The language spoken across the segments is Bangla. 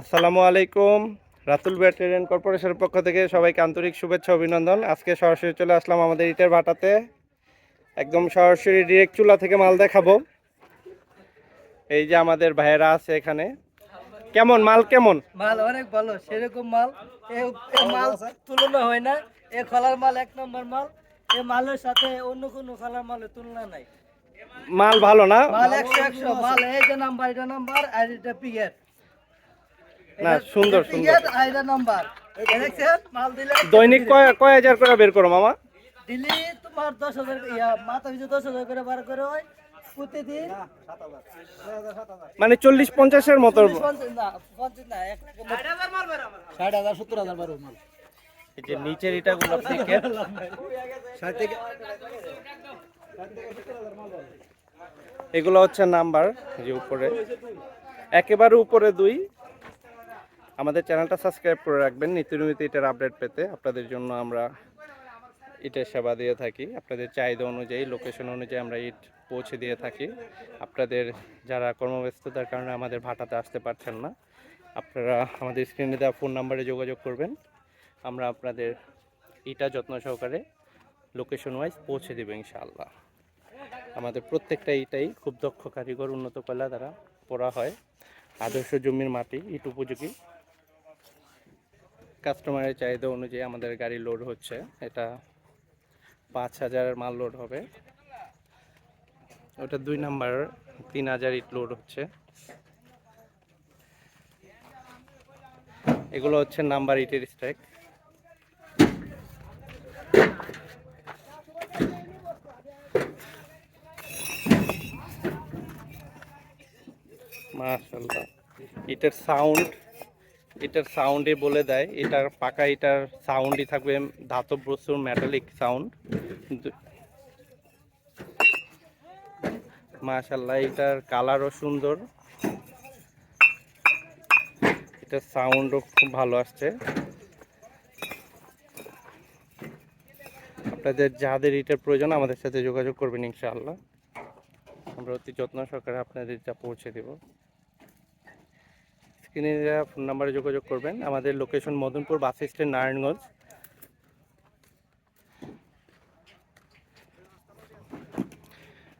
আসসালামু আলাইকুম। রাতুল ব্যাটারিয়ান কর্পোরেশনের পক্ষ থেকে সবাইকে আন্তরিক শুভেচ্ছা অভিনন্দন। আজকে সরাসরি চলে আসলাম আমাদের ইটের ভাটাতে। একদম সরাসরি ডিরেক্ট চুলা থেকে মাল দেখাবো। এই যে আমাদের ভাইয়েরা আছে এখানে। কেমন মাল কেমন? মাল অনেক ভালো সেরকম মাল। মাল তুলনা হয় না। এ খলার মাল এক নম্বর মাল। এ মালের সাথে অন্য কোনো খলার মালের তুলনা নাই। মাল ভালো না? মাল একশো একশো মাল এই যে নাম্বার এটা নাম্বার আর এটা পিগেট না, সুন্দর, সুন্দর। এটা নাম্বার। দেখছেন? মাল দিলে দৈনিক কয় কয় হাজার করে বের করো মামা? দিলি তোমার দশ হাজার ইয়া মাথা পিছু দশ হাজার করে বার করে হয় প্রতিদিন মানে চল্লিশ পঞ্চাশের মতো যে নিচের ষাট থেকে এগুলো হচ্ছে নাম্বার যে উপরে। একেবারে উপরে দুই। আমাদের চ্যানেলটা সাবস্ক্রাইব করে রাখবেন। নিত্য নৈমিত এটার আপডেট পেতে আপনাদের জন্য আমরা ইটের সেবা দিয়ে থাকি। আপনাদের চাহিদা অনুযায়ী, লোকেশন অনুযায়ী আমরা ইট পৌঁছে দিয়ে থাকি। আপনাদের যারা কর্মব্যস্ততার কারণে আমাদের ভাটাতে আসতে পারছেন না, আপনারা আমাদের স্ক্রিনে দেওয়া ফোন নাম্বারে যোগাযোগ করবেন। আমরা আপনাদের ইটা যত্ন সহকারে লোকেশন ওয়াইজ পৌঁছে দেবে ইনশাআল্লাহ। আমাদের প্রত্যেকটা ইটাই খুব দক্ষ কারিগর উন্নত কয়লা দ্বারা পড়া হয়। আদর্শ জমির মাটি, ইট উপযোগী। কাস্টমারের চাহিদা অনুযায়ী আমাদের গাড়ি লোড হচ্ছে। এটা পাঁচ হাজার মাল লোড হবে। ওটা দুই নাম্বার তিন হাজার ইট লোড হচ্ছে। এগুলো হচ্ছে নাম্বার ইটের স্ট্রাইক মাশাল্লাহ এটার সাউন্ড এটার সাউন্ডে বলে দেয়। এটার পাকা এটার সাউন্ডই থাকবে ধাতব বস্তুর মেটালিক সাউন্ড মাশাল্লাহ এটার কালারও সুন্দর। এটার সাউন্ডও খুব ভালো আসছে। আপনাদের যাদের এটার প্রয়োজন, আমাদের সাথে যোগাযোগ করবেন ইনশাআল্লাহ। আমরা অতি যত্ন সহকারে আপনাদের এটা পৌঁছে দেব। দেওয়া ফোন নাম্বারে যোগাযোগ করবেন। আমাদের location Madanpur bus stand Narayanganj.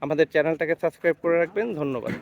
আমাদের চ্যানেলটাকে সাবস্ক্রাইব করে রাখবেন। ধন্যবাদ।